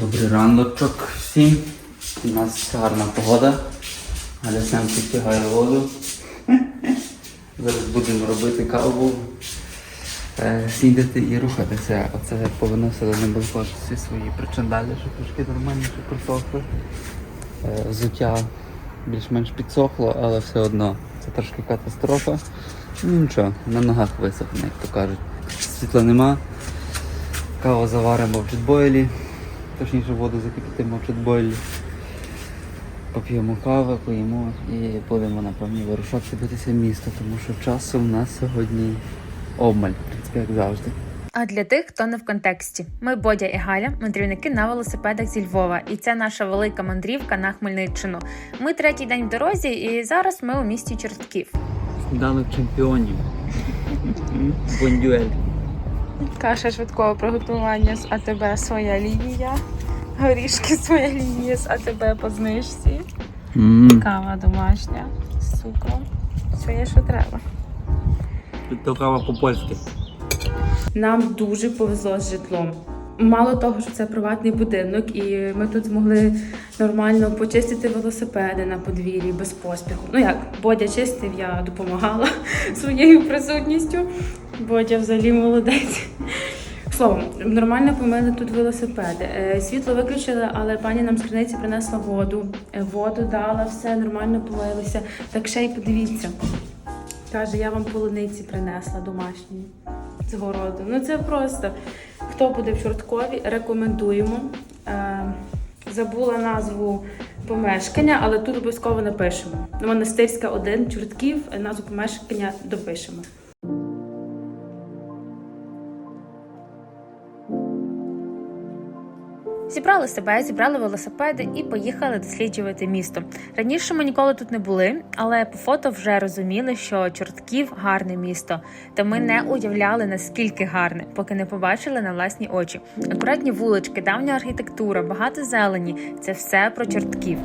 Добрий раночок всім. У нас гарна погода. Галя сам підтягає воду. Зараз будемо робити каву, е, снідати і рухатися. Оце повиносили на балкон всі свої причандалі, щоб трошки нормальніше просохли. Е, Взуття більш-менш підсохло, але все одно це трошки катастрофа. Ну нічого, на ногах висохне, як то кажуть. Світла нема. Каву заваримо в джетбойлі. Точніше воду закипятимо в джетбойлі. Поп'ємо кави, поїмо і будемо напевно вирушати дивитися місто, тому що часу в нас сьогодні обмаль, в принципі, як завжди. А для тих, хто не в контексті, ми Бодя і Галя, мандрівники на велосипедах зі Львова, і це наша велика мандрівка на Хмельниччину. Ми третій день в дорозі, і зараз ми у місті Чортків. Сніданок чемпіонів. Бондюель. Каша швидкого приготування з АТБ своя лінія. Горішки своя лінія з АТБ по знижці. Кава домашня з цукром. Все є, що треба. То кава по-польськи. Нам дуже повезло з житлом. Мало того, що це приватний будинок, і ми тут змогли нормально почистити велосипеди на подвір'ї без поспіху. Ну як, Бодя чистив, я допомагала своєю присутністю. Бодя взагалі молодець. Словом, нормально помили тут велосипеди. Е, Світло виключили, але пані нам з криниці принесла воду. Е, Воду дала, все нормально помилися. Так ще й подивіться. Каже, я вам полуниці принесла домашні з городу. Ну це просто. Хто буде в Чорткові, рекомендуємо. Е, забула назву помешкання, але тут обов'язково напишемо. Монастирська 1, Чортків, назву помешкання допишемо. Зібрали себе, зібрали велосипеди і поїхали досліджувати місто. Раніше ми ніколи тут не були, але по фото вже розуміли, що Чортків гарне місто. Та ми не уявляли наскільки гарне, поки не побачили на власні очі. Акуратні вулички, давня архітектура, багато зелені це все про Чортків.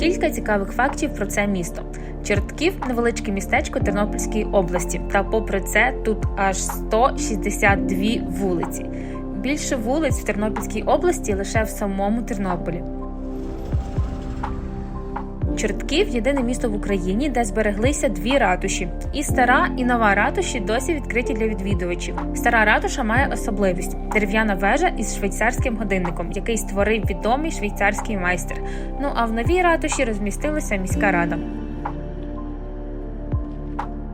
Кілька цікавих фактів про це місто. Чортків невеличке містечко Тернопільської області, та попри це тут аж 162 вулиці. Більше вулиць в Тернопільській області лише в самому Тернополі. Чортків єдине місто в Україні, де збереглися дві ратуші. І стара, і нова ратуші досі відкриті для відвідувачів. Стара ратуша має особливість дерев'яна вежа із швейцарським годинником, який створив відомий швейцарський майстер. Ну а в новій ратуші розмістилася міська рада.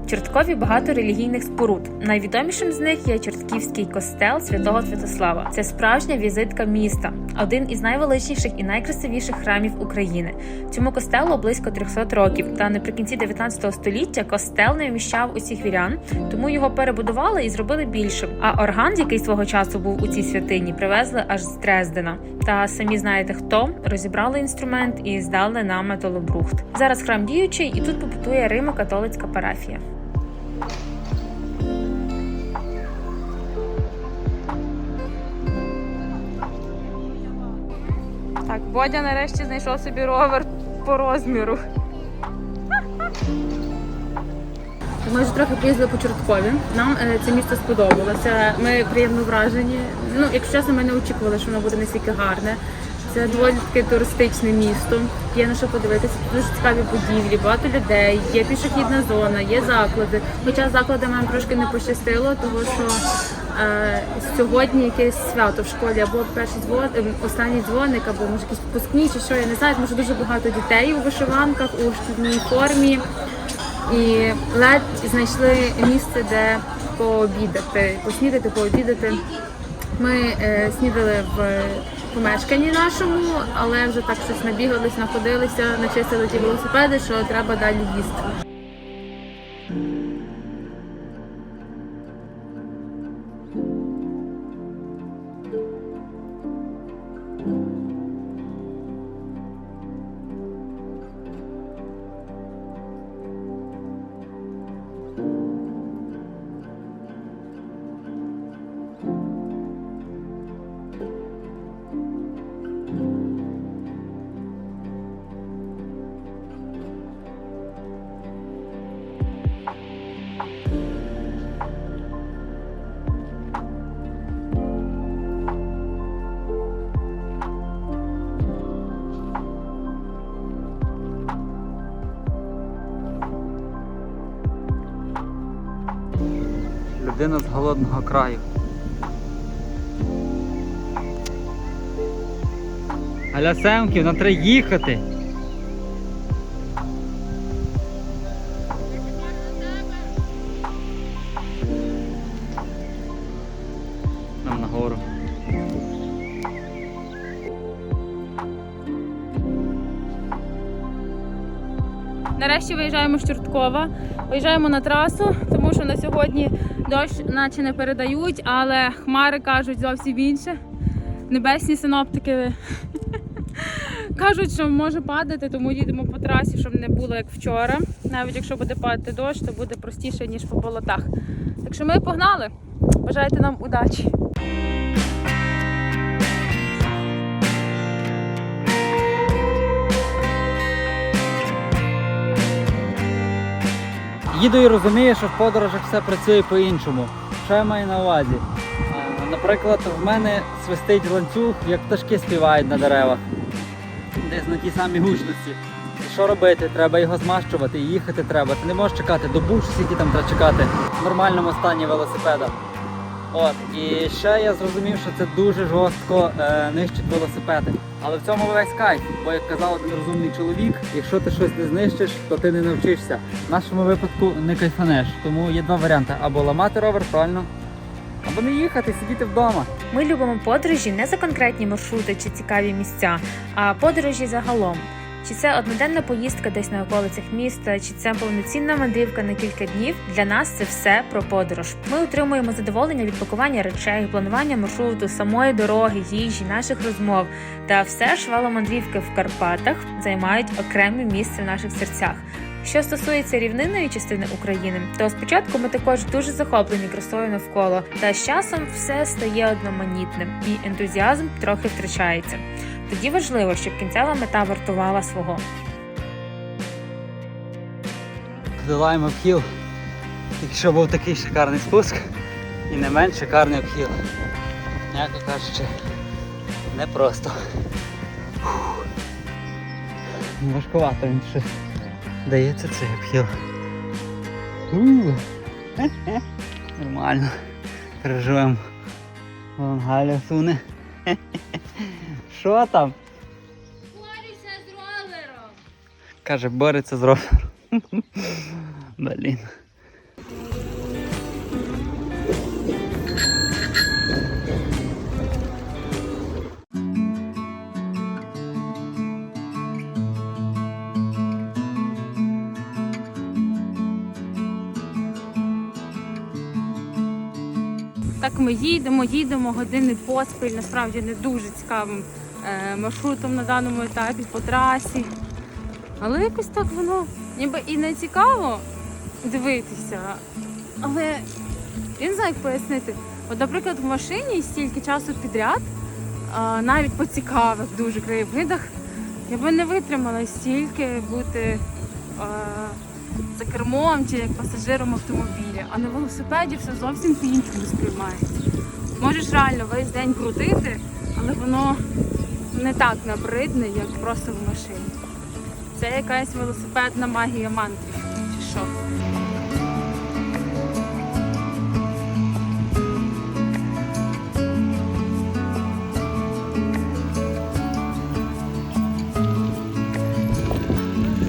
Чорткові багато релігійних споруд. Найвідомішим з них є Чортківський костел святого Святослава. Це справжня візитка міста, один із найвеличніших і найкрасивіших храмів України. Цьому костелу близько 300 років. Та наприкінці 19 століття костел не вміщав усіх вірян, тому його перебудували і зробили більшим. А орган, який свого часу був у цій святині, привезли аж з Дрездена. Та самі знаєте хто розібрали інструмент і здали на металобрухт. Зараз храм діючий, і тут побутує Римо-католицька парафія. Так, Бодя нарешті знайшов собі ровер по розміру. Ми вже трохи поїздили по Чорткові. Нам е, це місто сподобалося. Ми приємно вражені. Ну, якщо чесно, ми не очікували, що воно буде настільки гарне. Це доволі таке туристичне місто. Є на що подивитися. Дуже цікаві будівлі, багато людей, є пішохідна зона, є заклади. Хоча заклади нам трошки не пощастило, тому що сьогодні якесь свято в школі, або перший дзвон, е, останній дзвоник, або може якісь випускні, чи що я не знаю, що дуже багато дітей у вишиванках, у шкільній формі. І ледь знайшли місце, де пообідати, поснідати, пообідати. Ми е, снідали в помешканні нашому, але вже так щось набігались, находилися, начистили ті велосипеди, що треба далі їсти. Людина з голодного краю. Аля Семків, нам треба їхати. Нам нагору. Нарешті виїжджаємо з Чорткова. Виїжджаємо на трасу, що на сьогодні дощ наче не передають, але хмари кажуть зовсім інше. Небесні синоптики кажуть, що може падати, тому їдемо по трасі, щоб не було як вчора. Навіть якщо буде падати дощ, то буде простіше, ніж по болотах. Так що ми погнали. Бажайте нам удачі! Їду і розумію, що в подорожах все працює по-іншому. Що я маю на увазі? Наприклад, в мене свистить ланцюг, як пташки співають на деревах. Десь на тій самій гучності. Що робити? Треба його змащувати і їхати треба. Ти не можеш чекати добу, що сіті там треба чекати в нормальному стані велосипеда. От, і ще я зрозумів, що це дуже жорстко е, нищить велосипеди. Але в цьому весь кайф, бо як казав один розумний чоловік, якщо ти щось не знищиш, то ти не навчишся. В нашому випадку не кайфанеш. Тому є два варіанти: або ламати ровер, правильно, або не їхати, сидіти вдома. Ми любимо подорожі не за конкретні маршрути чи цікаві місця, а подорожі загалом. Чи це одноденна поїздка десь на околицях міста, чи це повноцінна мандрівка на кілька днів. Для нас це все про подорож. Ми отримуємо задоволення від пакування речей, планування маршруту, самої дороги, їжі, наших розмов. Та все ж веломандрівки в Карпатах займають окреме місце в наших серцях. Що стосується рівнинної частини України, то спочатку ми також дуже захоплені красою навколо, та з часом все стає одноманітним, і ентузіазм трохи втрачається. Тоді важливо, щоб кінцева мета вартувала свого. Долаємо обхіл. Тільки що був такий шикарний спуск і не менш шикарний обхіл. М'яко кажучи, непросто. Важкувато він щось дається цей обхіл. Нормально. Переживемо. Вон Галя суне. Що там? Борися з ровером! Каже, бореться з ровером. Блін. Так ми їдемо, їдемо години поспіль, насправді не дуже цікавим е, маршрутом на даному етапі по трасі. Але якось так воно ніби і не цікаво дивитися. Але не знаю, як пояснити. От, наприклад, в машині стільки часу підряд, а, навіть по цікавих дуже краєвидах, я би не витримала стільки бути а, за кермом чи як пасажиром автомобіля. А на велосипеді все зовсім по-іншому сприймається. Можеш реально весь день крутити, але воно не так набридне, як просто в машині. Це якась велосипедна магія мантрів. Чи що?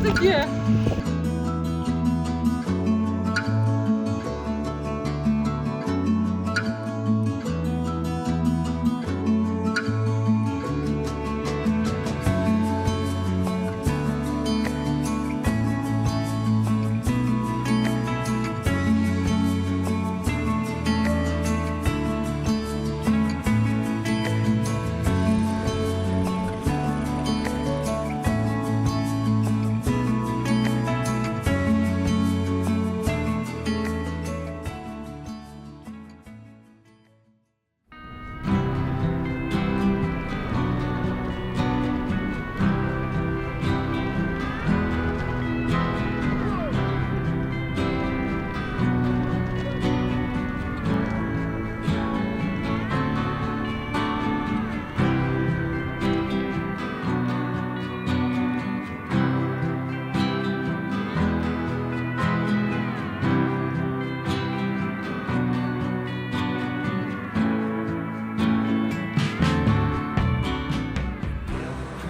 Таке.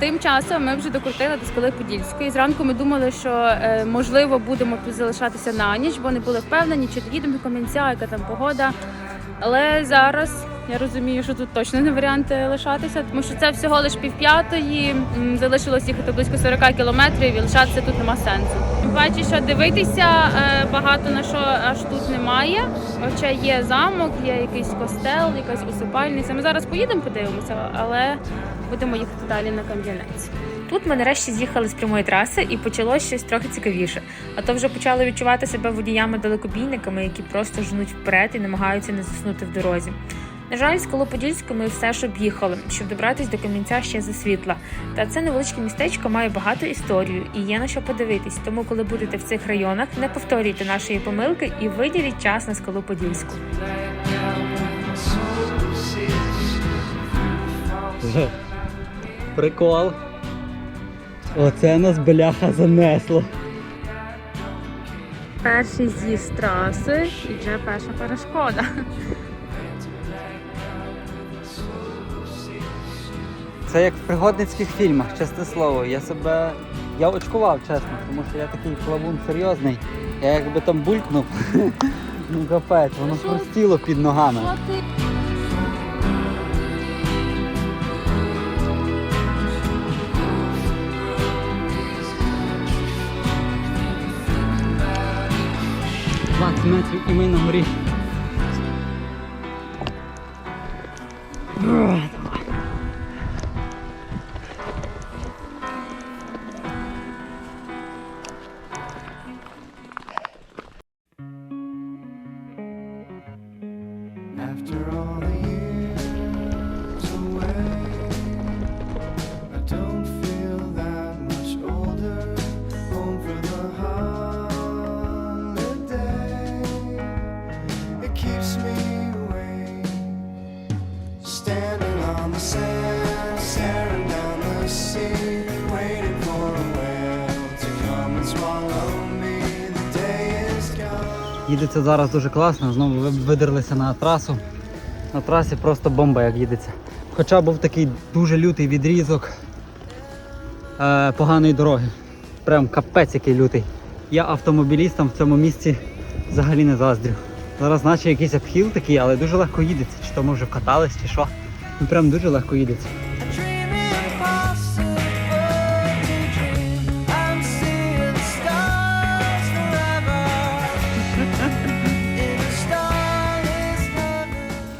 Тим часом ми вже докрутили до скали Подільської. Зранку ми думали, що е, можливо будемо залишатися на ніч, бо не були впевнені, чи доїдемо до Кам'янця, яка там погода. Але зараз я розумію, що тут точно не варіант е, лишатися, тому що це всього лиш півп'ятої. Залишилось їхати близько 40 кілометрів і лишатися тут нема сенсу. Бачу, що дивитися е, багато на що аж тут немає. Хоча є замок, є якийсь костел, якась усипальниця. Ми зараз поїдемо, подивимося, але будемо їхати далі на Кам'янець. Тут ми нарешті з'їхали з прямої траси і почалось щось трохи цікавіше. А то вже почали відчувати себе водіями-далекобійниками, які просто жнуть вперед і намагаються не заснути в дорозі. На жаль, скалу Подільську ми все ж об'їхали, щоб добратись до камінця ще за світла. Та це невеличке містечко має багато історію і є на що подивитись. Тому, коли будете в цих районах, не повторюйте нашої помилки і виділіть час на скалу Подільську. Прикол. Оце нас бляха занесло. Перший з'їзд з траси і вже перша перешкода. Це як в пригодницьких фільмах, чесне слово. Я себе. Я очкував, чесно, тому що я такий плавун серйозний. Я якби там булькнув. Ну капець, воно хрустіло під ногами. Метрів і ми на горі. Їдеться зараз дуже класно, знову видерлися на трасу. На трасі просто бомба як їдеться. Хоча був такий дуже лютий відрізок е, поганої дороги. Прям капець який лютий. Я автомобілістам в цьому місці взагалі не заздрю. Зараз наче якийсь обхіл такий, але дуже легко їдеться. Чи то ми вже катались, чи що. Ну прям дуже легко їдеться.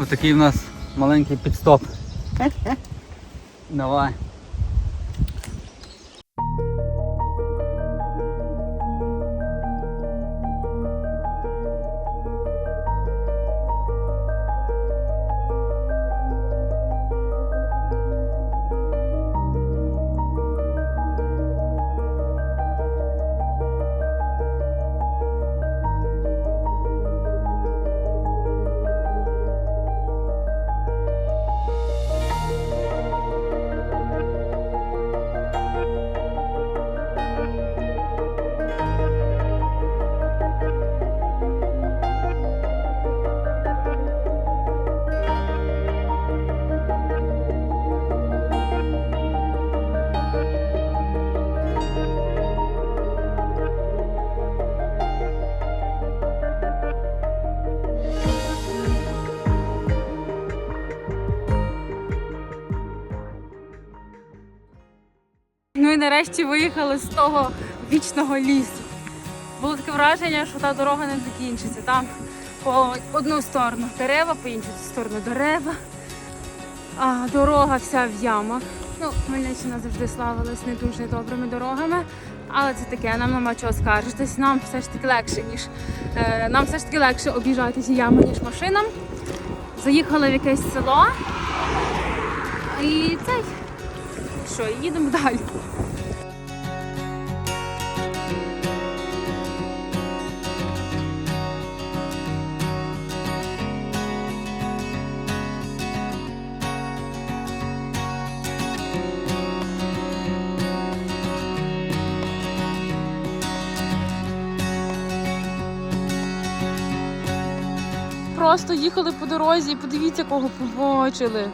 Отакий у нас маленький підстоп. Давай. Нарешті виїхали з того вічного лісу. Було таке враження, що та дорога не закінчиться. Там по одну сторону дерева, по іншу сторону дерева. А дорога вся в ямах. Ну, Хмельниччина завжди славилась не дуже добрими дорогами. Але це таке, нам нема чого скаржитись. Нам все ж таки легше, ніж е, нам все ж таки легше об'їжджати ці ями, ніж машинам. Заїхали в якесь село. І цей. Що, їдемо далі. Просто їхали по дорозі і подивіться, кого побачили.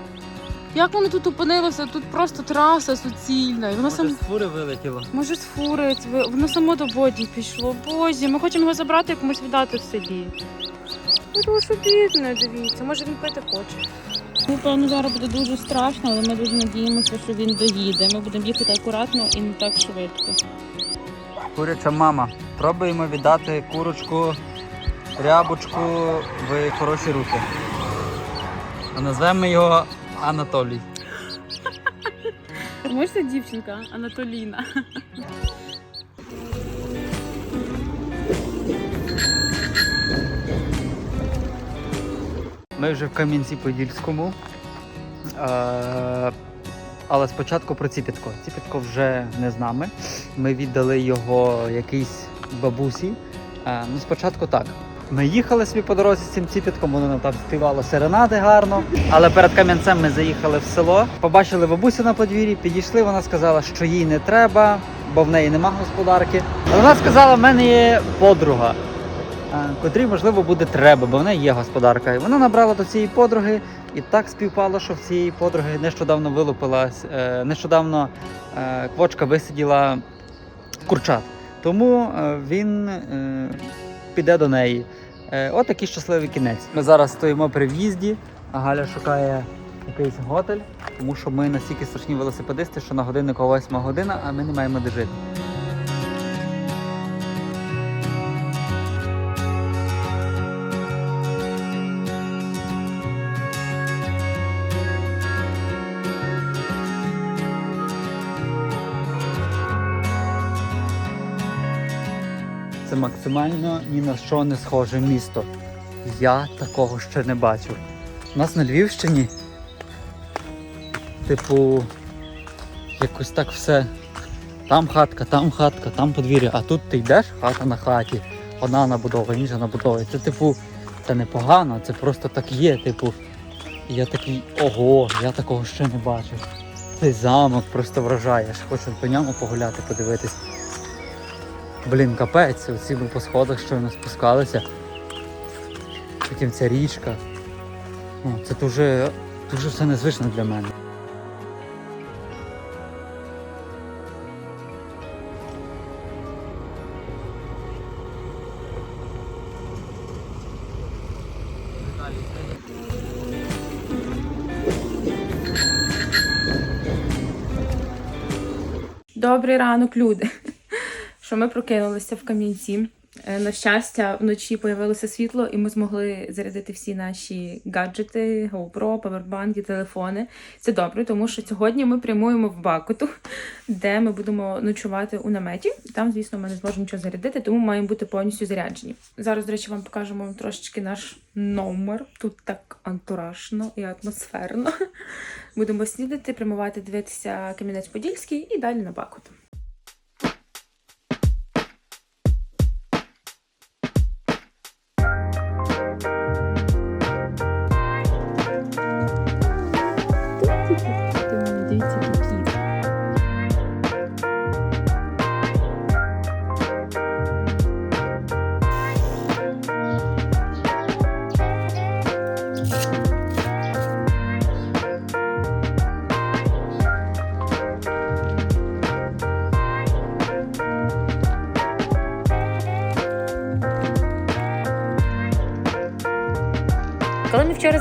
Як воно тут опинилося? Тут просто траса суцільна. І воно сам... з фури вилетіло. Може, з фури, воно само до воді пішло. Боже, ми хочемо його забрати і комусь віддати в селі. Ну, що бідне, дивіться, може він пити хоче. Ну, певно, зараз буде дуже страшно, але ми дуже надіємося, що він доїде. Ми будемо їхати акуратно і не так швидко. Куряча мама. Пробуємо віддати курочку, рябочку в хороші руки. А назвемо його Анатолій. Може, це дівчинка Анатоліна. Ми вже в Кам'янці-Подільському. Але спочатку про Ціпітко. Ціпітко вже не з нами. Ми віддали його якійсь бабусі. Ну, спочатку так. Ми їхали собі по дорозі з цим ціпітком, воно нам там співало серенади гарно. Але перед Кам'янцем ми заїхали в село, побачили бабусю на подвір'ї, підійшли. Вона сказала, що їй не треба, бо в неї нема господарки. Але вона сказала, в мене є подруга котрій, можливо, буде треба, бо в неї є господарка. І вона набрала до цієї подруги, і так співпало, що в цієї подруги нещодавно вилупилась, е, нещодавно е, квочка висиділа курчат. Тому е, він піде до неї. Е, От такий щасливий кінець. Ми зараз стоїмо при в'їзді, а Галя шукає якийсь готель, тому що ми настільки страшні велосипедисти, що на годиннику 8 година, а ми не маємо де жити. Це максимально ні на що не схоже місто. Я такого ще не бачив. У нас на Львівщині, типу, якось так все. Там хатка, там хатка, там подвір'я, а тут ти йдеш, хата на хаті, одна набудова, інша набудова. Це типу, це непогано, це просто так є. Типу, я такий, ого, я такого ще не бачив. Цей замок просто вражає, я ж хочу по ньому погуляти, подивитись. Блін, капець, оці ми по сходах щойно спускалися. Потім ця річка. Ну, це дуже, дуже все незвично для мене. Добрий ранок, люди. Що ми прокинулися в Кам'янці. Е, На щастя, вночі появилося світло, і ми змогли зарядити всі наші гаджети, GoPro, павербанки, телефони. Це добре, тому що сьогодні ми прямуємо в Бакуту, де ми будемо ночувати у наметі. Там, звісно, ми не зможемо нічого зарядити, тому маємо бути повністю заряджені. Зараз, до речі, вам покажемо трошечки наш номер. Тут так антуражно і атмосферно. Будемо снідати, прямувати, дивитися Кам'янець-Подільський і далі на Бакут.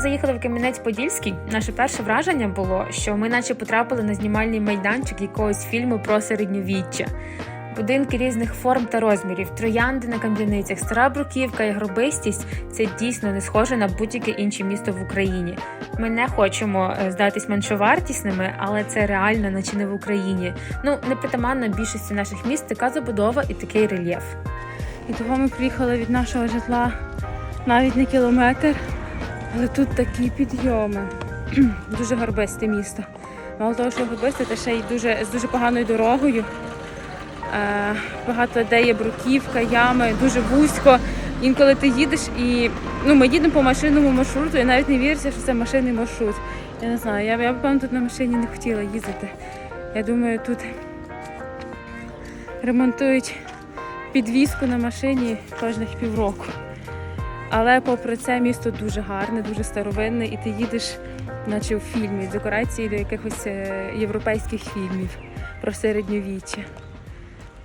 Заїхали в Кам'янець-Подільський, наше перше враження було, що ми наче потрапили на знімальний майданчик якогось фільму про середньовіччя. Будинки різних форм та розмірів, троянди на кам'яницях, стара бруківка і гробистість це дійсно не схоже на будь-яке інше місто в Україні. Ми не хочемо е, здатись меншовартісними, але це реально, наче не в Україні. Ну не притаманна більшості наших міст така забудова і такий рельєф. І того ми приїхали від нашого житла навіть не кілометр, але тут такі підйоми. дуже горбисте місто. Мало того, що горбисте, то ще й дуже, з дуже поганою дорогою. Е, багато де є бруківка, ями, дуже вузько. Інколи ти їдеш і ну, ми їдемо по машинному маршруту, і навіть не віриться, що це машинний маршрут. Я не знаю, я б, я тут на машині не хотіла їздити. Я думаю, тут ремонтують підвізку на машині кожних півроку. Але попри це місто дуже гарне, дуже старовинне, і ти їдеш наче в фільмі, декорації до якихось е, європейських фільмів про середньовіччя.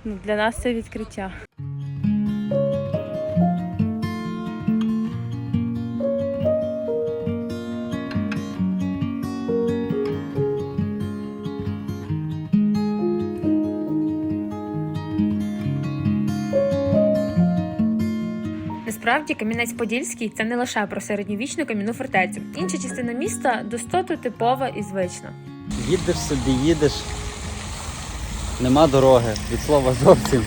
Ну, для нас це відкриття. Насправді Кам'янець-Подільський це не лише про середньовічну кам'яну фортецю. Інша частина міста достоту типова і звична. Їдеш собі, їдеш, нема дороги, від слова зовсім.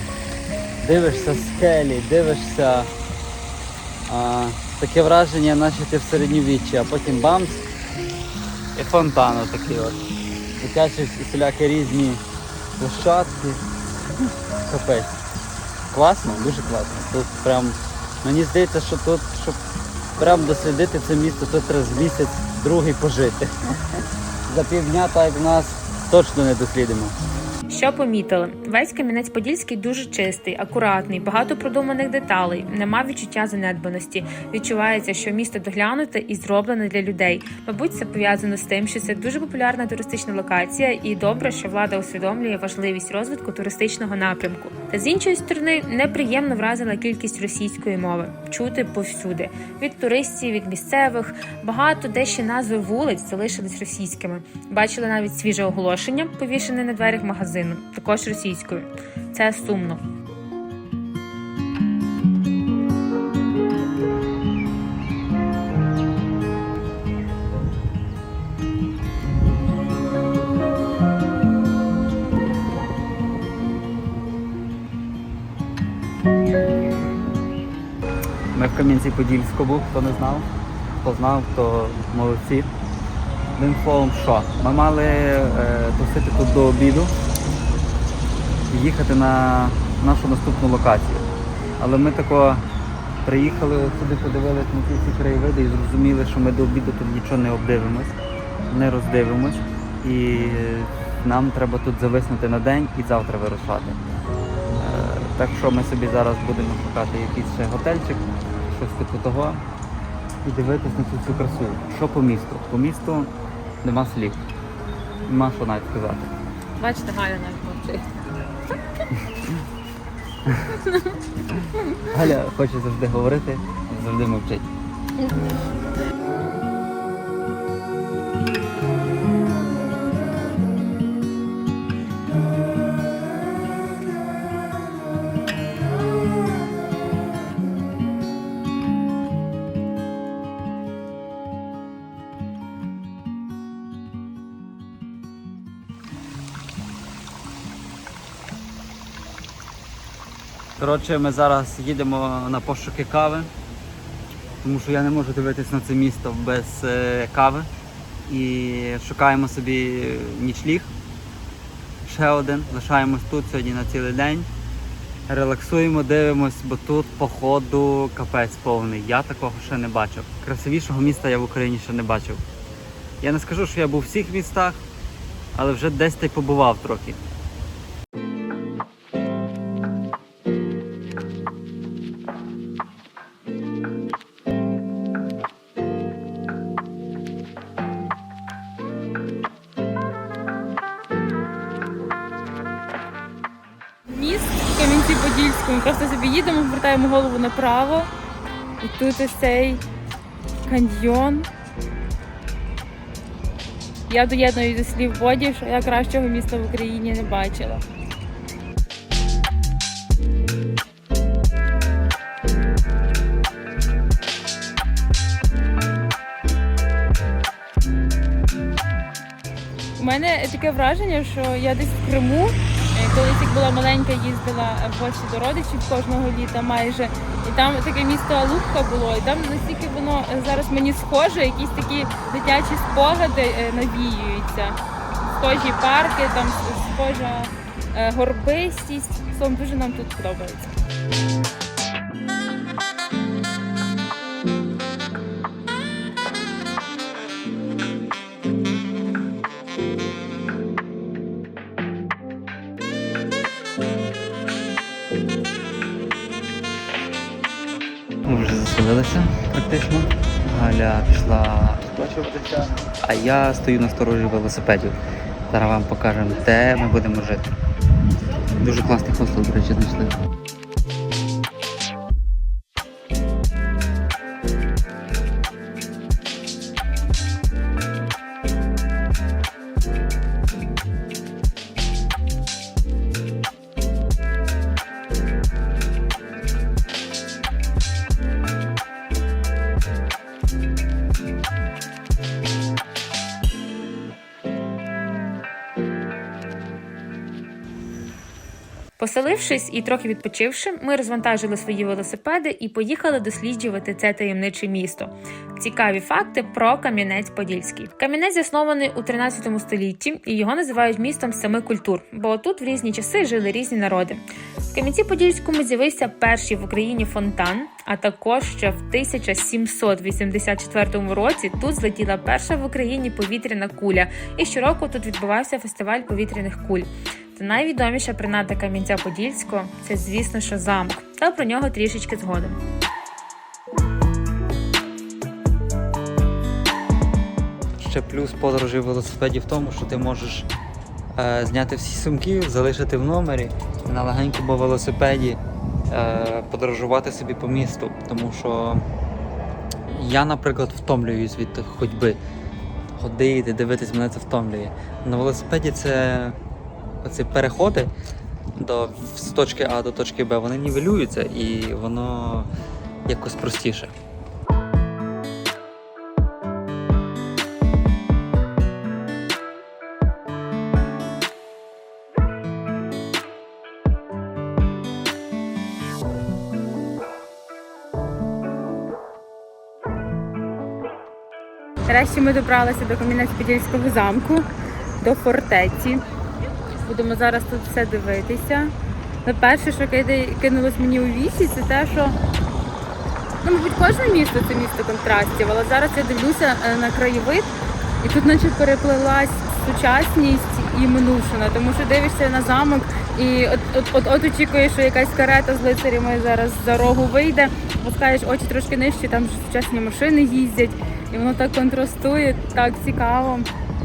Дивишся скелі, дивишся. А, таке враження, наче ти в середньовіччі, а потім бамс і фонтан отакий от. Дитячі всілякі різні площадки. Капець. Класно, дуже класно. Тут прям, мені здається, що тут, щоб прям дослідити це місто, тут раз в місяць другий пожити. За півдня, так в нас, точно не дослідимо. Що помітили? Весь Кам'янець-Подільський дуже чистий, акуратний, багато продуманих деталей, нема відчуття занедбаності. Відчувається, що місто доглянуте і зроблене для людей. Мабуть, це пов'язано з тим, що це дуже популярна туристична локація, і добре, що влада усвідомлює важливість розвитку туристичного напрямку. Та з іншої сторони, неприємно вразила кількість російської мови, чути повсюди від туристів, від місцевих. Багато де ще назви вулиць залишились російськими. Бачили навіть свіже оголошення, повішене на дверях магазину, також російською. Це сумно. Ми в Кам'янці-Подільському, хто не знав, хто знав, то молодці. Одним словом, що? Ми мали е, тусити тут до обіду їхати на нашу наступну локацію. Але ми тако приїхали сюди, подивилися на ці всі краєвиди і зрозуміли, що ми до обіду тут нічого не обдивимось, не роздивимось. І нам треба тут зависнути на день і завтра вирушати. Е, Так що ми собі зараз будемо шукати якийсь ще готельчик, щось типу того, і дивитись на цю всю красу. Що по місту? По місту нема слів. Нема що навіть сказати. Бачите, Галя навіть мовчить. Галя хоче завжди говорити, завжди мовчить. Коротше, ми зараз їдемо на пошуки кави, тому що я не можу дивитись на це місто без е, кави. І шукаємо собі нічліг. Ще один. Лишаємось тут сьогодні на цілий день. Релаксуємо, дивимось, бо тут, походу, капець повний. Я такого ще не бачив. Красивішого міста я в Україні ще не бачив. Я не скажу, що я був у всіх містах, але вже десь та й побував трохи. Голову направо. І тут ось цей каньйон. Я доєдную до слів Боді, що я кращого міста в Україні не бачила. У мене таке враження, що я десь в Криму. Е, Колись як була маленька, їздила в гості до родичів кожного літа майже. І там таке місто Алупка було, і там настільки воно е, зараз мені схоже, якісь такі дитячі спогади е, навіюються. Схожі парки, там схожа е, горбистість. Словом, дуже нам тут подобається. Ми вже заселилися практично. Галя пішла сплачуватися, А я стою на сторожі велосипедів. Зараз вам покажемо, де ми будемо жити. Дуже класний хостел, до речі, знайшли. Поселившись і трохи відпочивши, ми розвантажили свої велосипеди і поїхали досліджувати це таємниче місто. Цікаві факти про Кам'янець-Подільський. Кам'янець заснований у 13 столітті, і його називають містом семи культур, бо тут в різні часи жили різні народи. В Кам'янці-Подільському з'явився перший в Україні фонтан, а також ще в 1784 році тут злетіла перша в Україні повітряна куля, і щороку тут відбувався фестиваль повітряних куль. Найвідоміша принада Кам'янця-Подільського це, звісно, що замок, та про нього трішечки згодом. Ще плюс подорожі в велосипеді в тому, що ти можеш е, зняти всі сумки, залишити в номері на легенькому велосипеді е, подорожувати собі по місту. Тому що я, наприклад, втомлююсь від ходьби. Ходити, дивитись, мене це втомлює. На велосипеді це оці переходи до, з точки А до точки Б, вони нівелюються і воно якось простіше. Нарешті ми добралися до Кам'янець-Подільського замку, до фортеці. Будемо зараз тут все дивитися. Але перше, що кинулось мені у вісі, це те, що ну, мабуть, кожне місто це місто контрастів, але зараз я дивлюся е, на краєвид, і тут наче переплилась сучасність і минувшина, тому що дивишся на замок і от, от, от, от очікуєш, що якась карета з лицарями зараз за рогу вийде, пускаєш очі трошки нижче, там сучасні машини їздять, і воно так контрастує, так цікаво.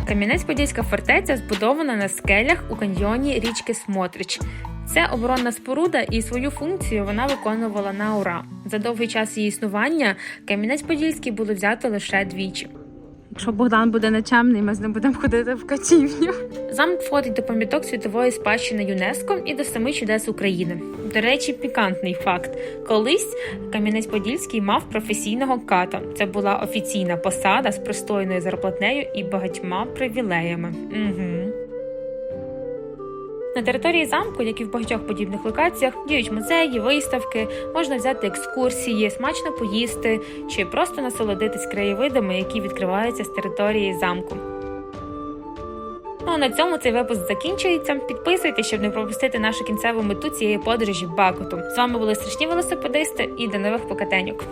Кам'янець-Подільська фортеця збудована на скелях у каньйоні річки Смотрич. Це оборонна споруда, і свою функцію вона виконувала на ура. За довгий час її існування Кам'янець-Подільський було взято лише двічі. Якщо Богдан буде нечемний, ми з ним будемо ходити в катівню. Замок входить до пам'яток світової спадщини ЮНЕСКО і до семи чудес України. До речі, пікантний факт: колись Кам'янець-Подільський мав професійного ката. Це була офіційна посада з пристойною зарплатнею і багатьма привілеями. Угу. На території замку, як і в багатьох подібних локаціях, діють музеї, виставки, можна взяти екскурсії, смачно поїсти чи просто насолодитись краєвидами, які відкриваються з території замку. Ну а на цьому цей випуск закінчується. Підписуйтесь, щоб не пропустити нашу кінцеву мету цієї подорожі Бакуту. З вами були страшні велосипедисти і до нових покатеньок.